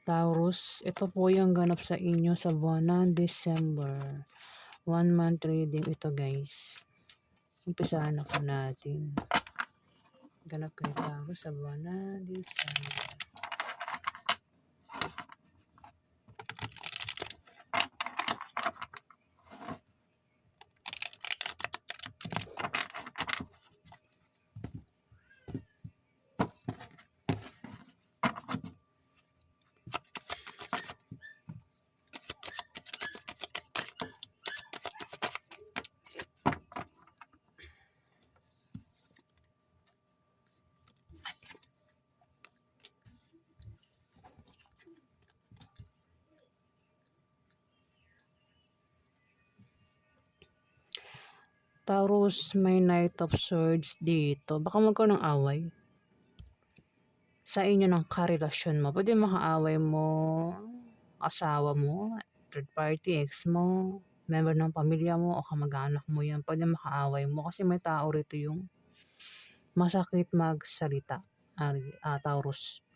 Taurus, ito po yung ganap sa inyo sa buwan ng December. One month reading ito guys. Umpisahan na po natin. Ganap kay Taurus sa buwan ng December. Taurus, may Knight of Swords dito. Baka magkaroon ng away. Sa inyo ng karelasyon mo. Pwede makaaway mo, asawa mo, third party, ex mo, member ng pamilya mo, o kamag-anak mo yan. Pwede makaaway mo. Kasi may tao rito yung masakit magsalita. Ari, ah, Taurus.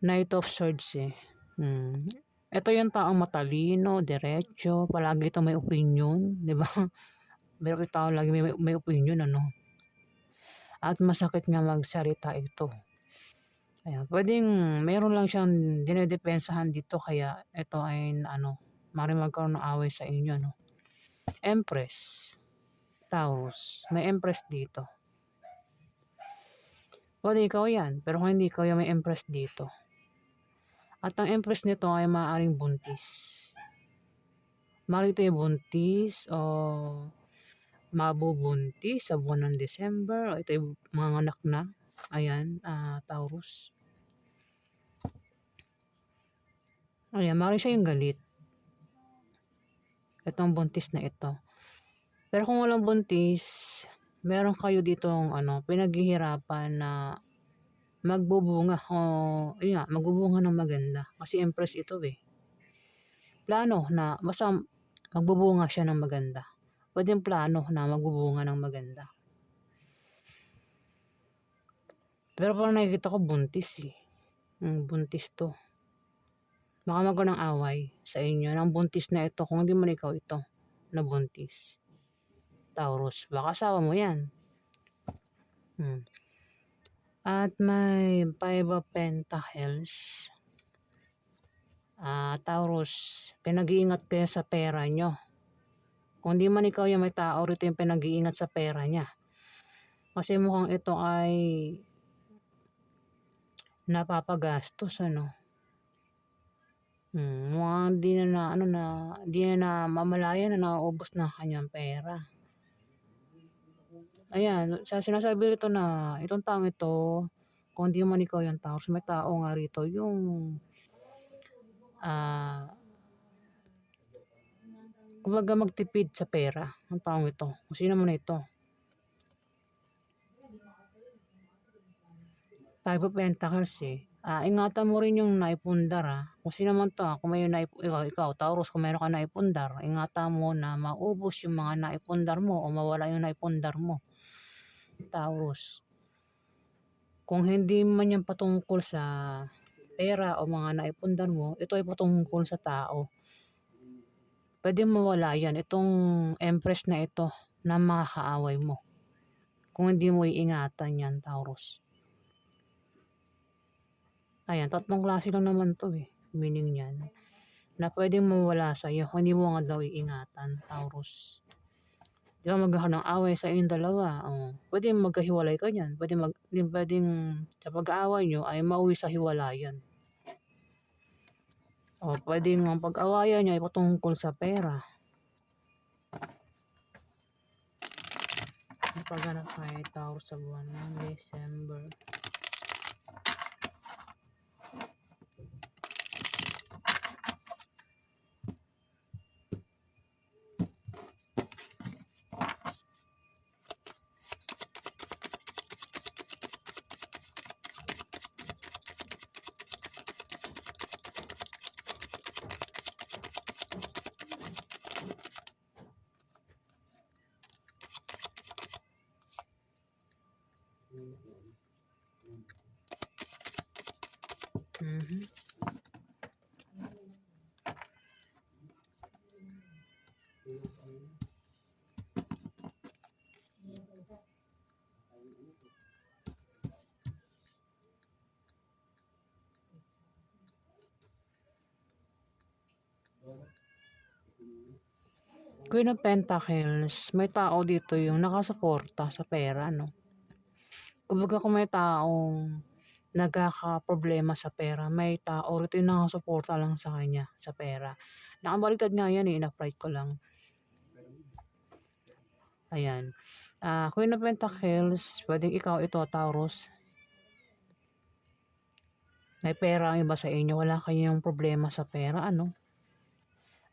Knight of Swords eh. Hmm. Ito yung taong matalino, diretso, palagi ito may opinion, di ba? Meron yung tao lagi may, may opinion, ano? At masakit nga magsalita ito. Ayan, pwedeng meron lang siyang dinedepensahan dito kaya ito ay ano, maaaring magkaroon ng away sa inyo, no? Empress. Taurus. May Empress dito. Pwede ikaw yan, pero kung hindi ikaw yan, may Empress dito. At ang Empress nito ay maaaring buntis. Maaaring ito ay buntis o mabubuntis sa buwan ng December o ito ay mga anak na. Ayan, uh, Taurus. Ayan, maaaring siya yung galit. Itong buntis na ito. Pero kung walang buntis, meron kayo ditong ano, pinaghihirapan na magbubunga o yun nga, magbubunga ng maganda. Kasi empress ito eh. Plano na basta magbubunga siya ng maganda. Pwede yung plano na magbubunga ng maganda. Pero parang nakikita ko buntis eh. Mm, buntis to. Baka magkaroon ng away sa inyo. Nang buntis na ito, kung hindi man ikaw ito, na buntis. Taurus. Baka asawa mo yan. Hmm. At may Five of Pentacles. Ah, Taurus, pinag-iingat kayo sa pera nyo. Kung di man ikaw yung may tao rito yung pinag-iingat sa pera niya. Kasi mukhang ito ay napapagastos ano. Hmm, mukhang di na, na ano na, di na, na mamalayan na naubos na kanyang pera. Ayan, sa sinasabi rito na itong taong ito, kung di man ikaw yung tao, may tao nga rito yung ah kumbaga magtipid sa pera ng taong ito. Kung sino man ito. Five of Pentacles eh. Ah, ingatan mo rin yung naipundar ah. Kung sino man to, ah, kung may naip, ikaw, ikaw, Taurus, kung mayroon ka naipundar, ingatan mo na maubos yung mga naipundar mo o mawala yung naipundar mo. Taurus. Kung hindi man yan patungkol sa pera o mga naipundar mo, ito ay patungkol sa tao. Pwede mawala yan. Itong empress na ito na makakaaway mo. Kung hindi mo iingatan yan, Taurus. Ayan, tatlong klase lang naman to eh. Meaning yan. Na pwedeng mawala sa'yo. Kung hindi mo nga daw iingatan, Taurus. Di ba magkakaroon ng away sa inyong dalawa? Oh, pwede magkahiwalay ka niyan. Pwede mag, pwedeng sa pag-aaway nyo ay mauwi sa hiwalayan. O, oh, pwedeng ang pag-awayan nyo ay patungkol sa pera. Pagganap kay Taurus sa buwan ng December. Queen of Pentacles, may tao dito yung nakasuporta sa pera, no? Kumbaga kung may taong nagkakaproblema sa pera, may tao rito yung nakasuporta lang sa kanya sa pera. Nakabaliktad nga yan eh, in-upright ko lang. Ayan. Ah, Queen of Pentacles, pwedeng ikaw ito, Taurus. May pera ang iba sa inyo, wala kayong problema sa pera, ano?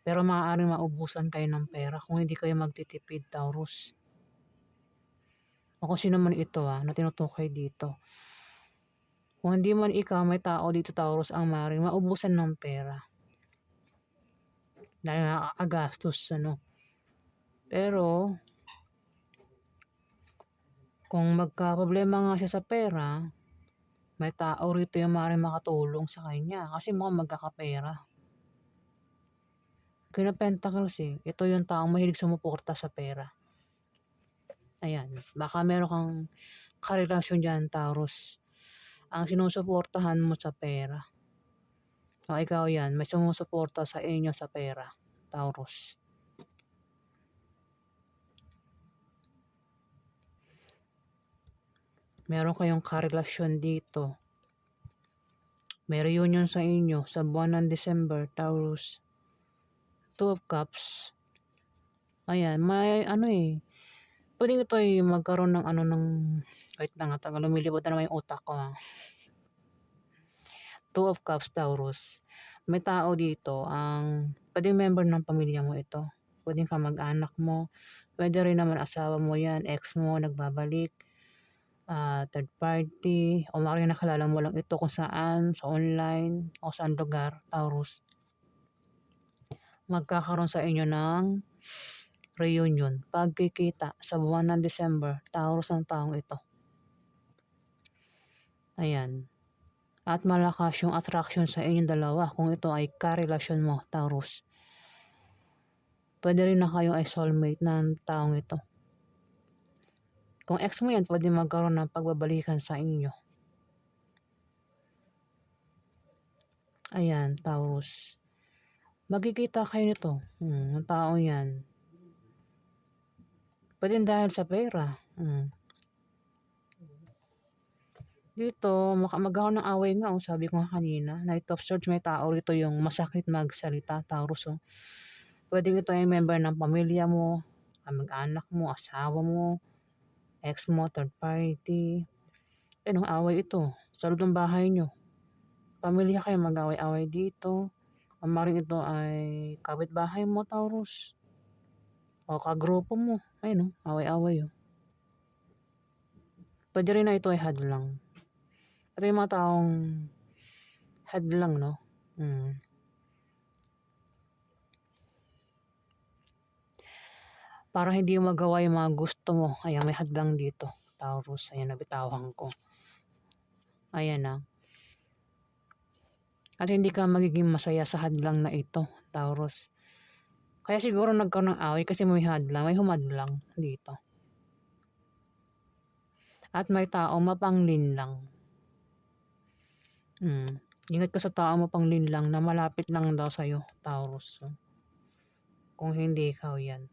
Pero maaaring maubusan kayo ng pera kung hindi kayo magtitipid, Taurus. O kung sino man ito ah, na tinutukoy dito. Kung hindi man ikaw, may tao dito, Taurus, ang maaaring maubusan ng pera. Dahil nakakagastos, ano. Pero, kung magka-problema nga siya sa pera, may tao rito yung maaaring makatulong sa kanya kasi mukhang magkakapera. Queen of Pentacles eh. Ito yung taong mahilig sumuporta sa pera. Ayan. Baka meron kang karelasyon dyan, Taurus. Ang sinusuportahan mo sa pera. O ikaw yan, may sumusuporta sa inyo sa pera, Taurus. Meron kayong karelasyon dito. May reunion sa inyo sa buwan ng December, Taurus. Two of Cups. Ayan, may ano eh. Pwede ito eh magkaroon ng ano ng... Wait lang nga, taga lumilipot na naman yung utak ko. Two of Cups, Taurus. May tao dito, ang pwedeng member ng pamilya mo ito. Pwedeng kamag-anak mo. Pwede rin naman asawa mo yan, ex mo, nagbabalik. ah, third party. O maaaring nakalala mo lang ito kung saan, sa online, o saan lugar, Taurus. Magkakaroon sa inyo ng reunion, pagkikita sa buwan ng December, Taurus ang taong ito. Ayan. At malakas yung attraction sa inyong dalawa kung ito ay karelasyon mo, Taurus. Pwede rin na kayo ay soulmate ng taong ito. Kung ex mo yan, pwede magkaroon ng pagbabalikan sa inyo. Ayan, Taurus. Magkikita kayo nito. Hmm, ng taong yan. Pwede dahil sa pera. Hmm. Dito, maka magkakaroon ng away nga, oh, sabi ko nga kanina. Night of Swords, may tao rito yung masakit magsalita, Taurus. Oh. Pwede ito yung member ng pamilya mo, kamag-anak mo, asawa mo, ex mo, third party. Ano, away ito. Sa ng bahay nyo. Pamilya kayo mag-away-away dito. Ang maring ito ay kapitbahay mo, Taurus. O kagrupo mo. Ayun, oh, away-away. Oh. Pwede rin na ito ay hadlang. Ito yung mga taong hadlang, no? Hmm. Para hindi mo magawa yung mga gusto mo. Ayan, may hadlang dito. Taurus, ayan, nabitawan ko. Ayan na. At hindi ka magiging masaya sa hadlang na ito, Taurus. Kaya siguro nagkaroon ng away kasi may hadlang, may humadlang dito. At may tao mapanglin lang. Hmm. Ingat ka sa tao mapanglin lang na malapit lang daw sa'yo, Taurus. Kung hindi ikaw yan.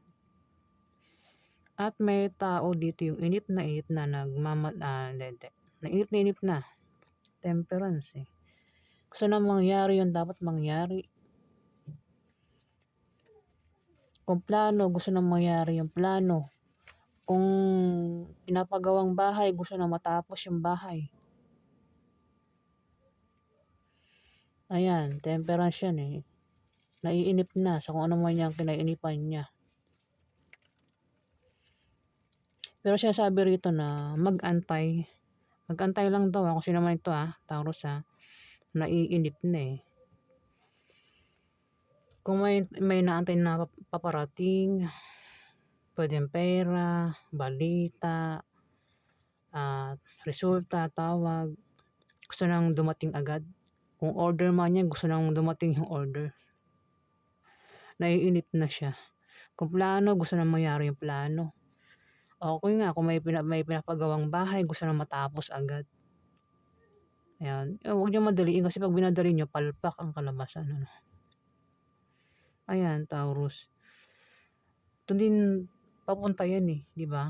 At may tao dito yung inip na inip na nagmamat, ah, hindi, hindi. Na inip na inip na. Temperance eh. Gusto na mangyari yun, dapat mangyari. Kung plano, gusto na mangyari yung plano. Kung pinapagawang bahay, gusto na matapos yung bahay. Ayan, temperance yan eh. Naiinip na sa kung ano man yung kinainipan niya. Pero siya sabi rito na mag-antay. Mag-antay lang daw. Kung sino man ito ah, Taurus ah. Naiinip na eh. Kung may, may naantay na pap- paparating, pwedeng pera, balita, at resulta, tawag, gusto nang dumating agad. Kung order man yan, gusto nang dumating yung order. Naiinip na siya. Kung plano, gusto nang mangyari yung plano. Okay nga, kung may, pina, may pinapagawang bahay, gusto nang matapos agad. Ayan. Eh, huwag niyo madaliin kasi pag binadali niyo, palpak ang kalabasan. Ano? Ayan, Taurus. Ito din, papunta yan eh, di ba?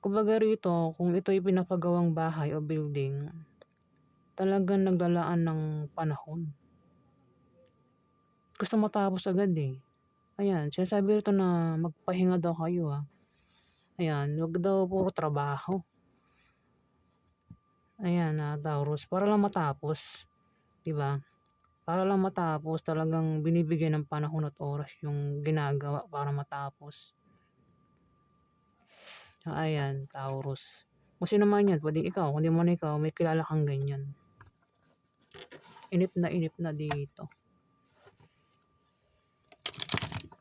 Kumbaga rito, kung ito'y pinapagawang bahay o building, talagang nagdalaan ng panahon. Gusto matapos agad eh. Ayan, sinasabi rito na magpahinga daw kayo ah. Ayan, wag daw puro trabaho. Ayan na, Taurus, para lang matapos. 'Di ba? Para lang matapos, talagang binibigyan ng panahon at oras yung ginagawa para matapos. Ayan, Taurus. Kung sino man yan, pwede ikaw. Kung di mo na ikaw, may kilala kang ganyan. Inip na inip na dito.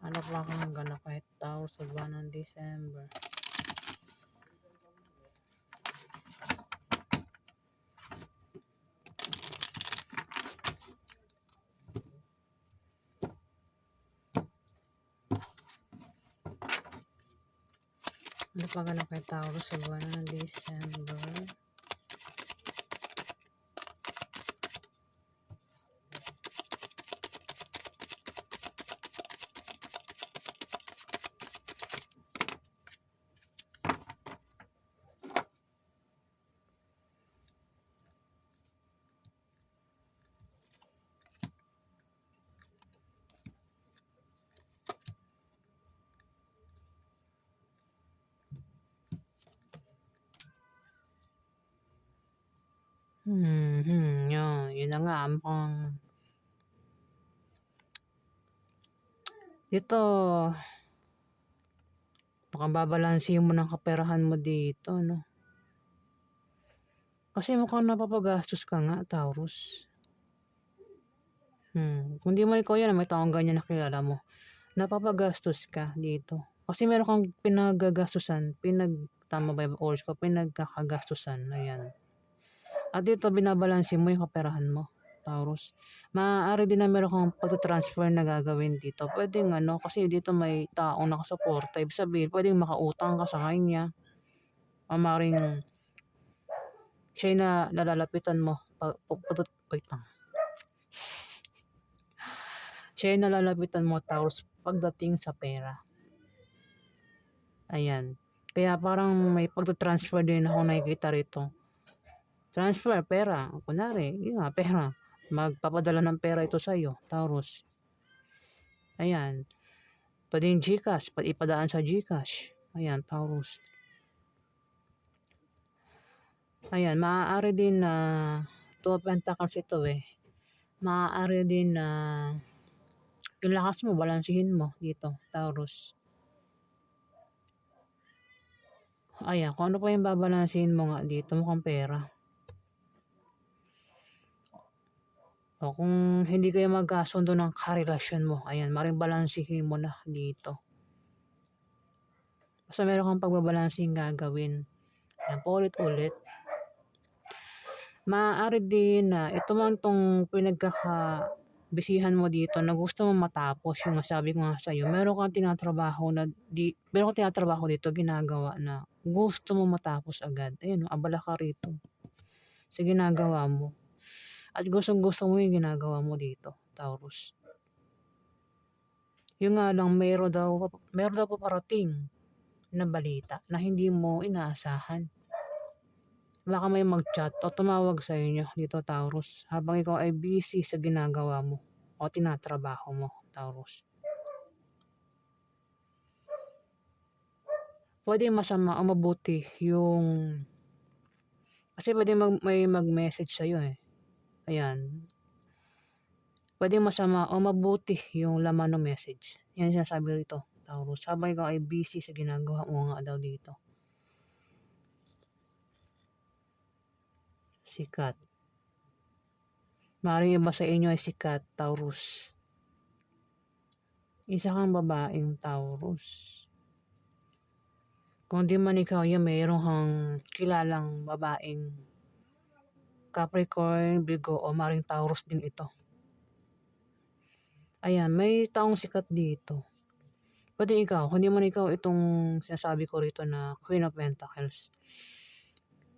Ano pa kang ganap kahit Taurus sa buwan ng December. Ano pa ganap kay Taurus sa buwan ng December? Na nga, mukhang dito, mukhang babalansin mo ng kaperahan mo dito, no? Kasi mukhang napapagastos ka nga, Taurus. Hmm, kung di mo ikaw yan, may taong ganyan na kilala mo. Napapagastos ka dito. Kasi meron kang pinagagastusan, pinag, tama ba yung oras ko, pinagkakagastusan, ayan. At dito, binabalansin mo yung kaperahan mo, Taurus. Maaari din na meron kang pag-transfer na gagawin dito. Pwedeng ano, kasi dito may taong nakasuporta. Ibig sabihin, pwedeng makautang ka sa kanya. O maring siya na nalalapitan mo. Pag, pag, wait lang. Siya yung nalalapitan mo, Taurus, pagdating sa pera. Ayan. Kaya parang may pagta-transfer din ako nakikita rito. Transfer, pera. Kunwari, yun nga, pera. Magpapadala ng pera ito sa iyo, Taurus. Ayan. Pwede yung Gcash, ipadaan sa Gcash. Ayan, Taurus. Ayan, maaari din na uh, two of pentacles ito eh. Maaari din na uh, yung lakas mo, balansihin mo dito, Taurus. Ayan, kung ano pa yung babalansihin mo nga dito, mukhang pera. O kung hindi kayo magkasundo ng karelasyon mo, ayan, maring balansihin mo na dito. Basta meron kang pagbabalansing gagawin. Ayan, paulit-ulit. Maaari din na ito man tong pinagkaka bisihan mo dito na gusto mo matapos yung sabi ko nga sa iyo meron kang tinatrabaho na di meron kang tinatrabaho dito ginagawa na gusto mo matapos agad ayun abala ka rito sa ginagawa mo at gustong gusto mo yung ginagawa mo dito Taurus yung nga lang meron daw meron daw paparating na balita na hindi mo inaasahan baka may mag-chat o tumawag sa inyo dito Taurus habang ikaw ay busy sa ginagawa mo o tinatrabaho mo Taurus. Pwede masama o mabuti yung kasi pwede mag, may mag-message sa'yo eh. Ayan. Pwede masama o mabuti yung laman ng message. Yan sinasabi rito, Taurus. Habang ikaw ay busy sa ginagawa mo nga daw dito. Sikat. Maring iba sa inyo ay sikat, Taurus. Isa kang babaeng Taurus. Kung di man ikaw yung mayroong kilalang babaeng Capricorn, Virgo o maring Taurus din ito. Ayan, may taong sikat dito. Pwede ikaw, hindi man ikaw itong sinasabi ko rito na Queen of Pentacles.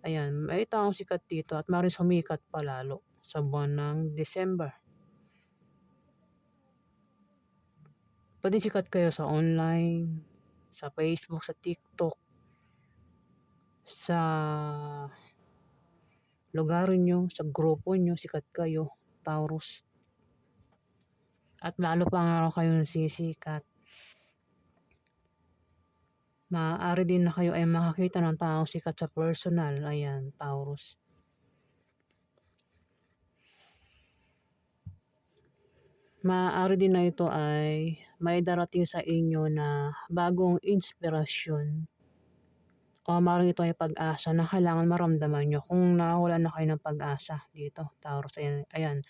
Ayan, may taong sikat dito at maring sumikat palalo sa buwan ng December. Pwede sikat kayo sa online, sa Facebook, sa TikTok, sa lugar nyo, sa grupo nyo, sikat kayo, Taurus. At lalo pa nga kayong sisikat. Maaari din na kayo ay makakita ng tao sikat sa personal. Ayan, Taurus. Maaari din na ito ay may darating sa inyo na bagong inspirasyon o maaaring ito ay pag-asa na kailangan maramdaman nyo kung nawala na kayo ng pag-asa dito, Taurus. Ayan, ayan,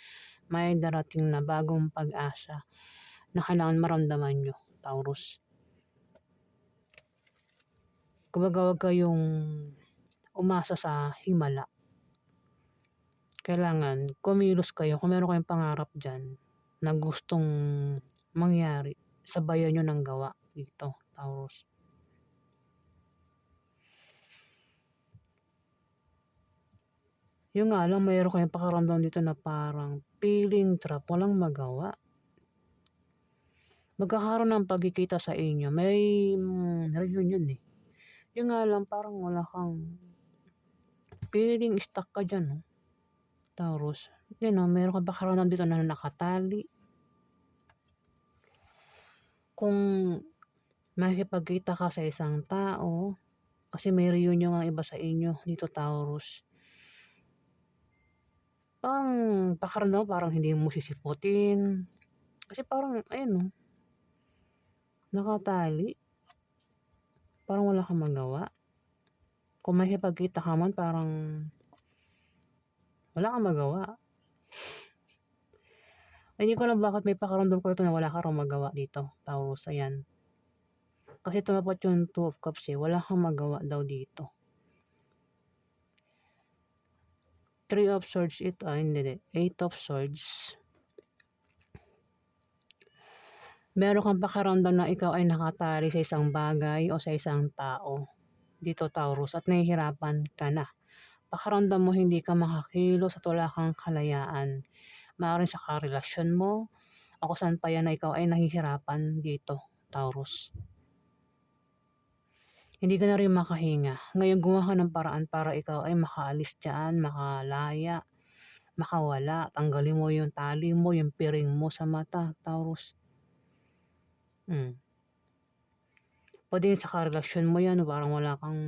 may darating na bagong pag-asa na kailangan maramdaman nyo, Taurus. Kumbaga huwag kayong umasa sa himala. Kailangan kumilos kayo kung meron kayong pangarap dyan na gustong mangyari. Sabayan nyo ng gawa dito, Taurus. Yung nga lang, mayroon kayong pakiramdam dito na parang feeling trap, walang magawa. Magkakaroon ng pagkikita sa inyo. May mm, reunion eh. Yung nga lang, parang wala kang feeling stuck ka dyan, no? Taurus. Yun know, meron kang pakiramdam dito na nakatali. Kung makikipagkita ka sa isang tao, kasi may reunion nga iba sa inyo dito, Taurus. Parang mo parang hindi mo sisiputin. Kasi parang, ayun no, nakatali. Parang wala kang magawa. Kung makikipagkita ka man, parang wala kang magawa. Hindi ko alam bakit may pakiramdam ko ito na wala ka raw magawa dito, Taurus. Ayan. Kasi tumapat yung Two of Cups eh. Wala kang magawa daw dito. Three of Swords ito. Ah, hindi, hindi. Eight of Swords. Meron kang pakiramdam na ikaw ay nakatali sa isang bagay o sa isang tao. Dito, Taurus. At nahihirapan ka na. Pakiramdam mo hindi ka makakilos at wala kang kalayaan. Maaaring sa karelasyon mo, ako saan pa yan na ikaw ay nahihirapan dito, Taurus. Hindi ka na rin makahinga. Ngayon gumawa ka ng paraan para ikaw ay makaalis dyan, makalaya, makawala. Tanggalin mo yung tali mo, yung piring mo sa mata, Taurus. Hmm. Pwede sa karelasyon mo yan, parang wala kang,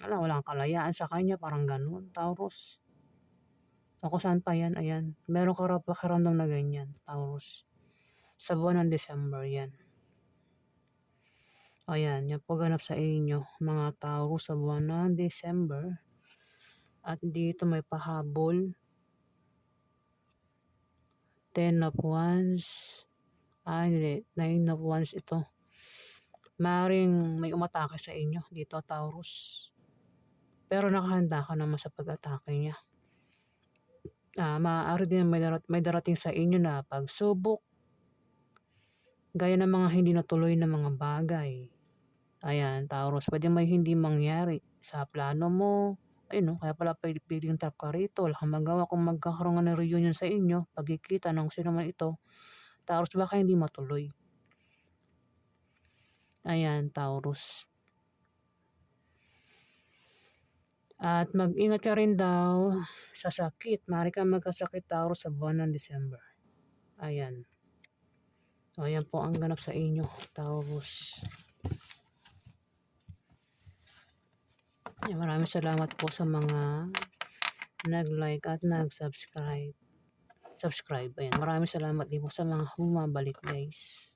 wala, wala kang kalayaan sa kanya, parang ganun, Taurus. Ako saan pa yan, ayan. Meron ka raw pakiramdam na ganyan, Taurus. Sa buwan ng December yan. Ayan, yan po ganap sa inyo, mga Taurus sa buwan ng December. At dito may pahabol. Ten of Wands. Hindi. Nine of Wands ito. Maring may umatake sa inyo dito, Taurus. Pero nakahanda ka naman sa pag-atake niya. Ah, maaari din may, may darating sa inyo na pagsubok. Gaya ng mga hindi natuloy na mga bagay. Ayan, Taurus, pwede may hindi mangyari sa plano mo. Ayun, no? kaya pala piling trap ka rito. Wala kang magawa kung magkakaroon ng reunion sa inyo. Pagkikita ng sino man ito. Taurus, baka hindi matuloy. Ayan, Taurus. At mag-ingat ka rin daw sa sakit. Mari ka magkasakit, Taurus, sa buwan ng December. Ayan. So, ayan po ang ganap sa inyo, Taurus. Ayan, maraming salamat po sa mga nag-like at nag-subscribe. Subscribe. Ayan, maraming salamat din po sa mga bumabalik, guys.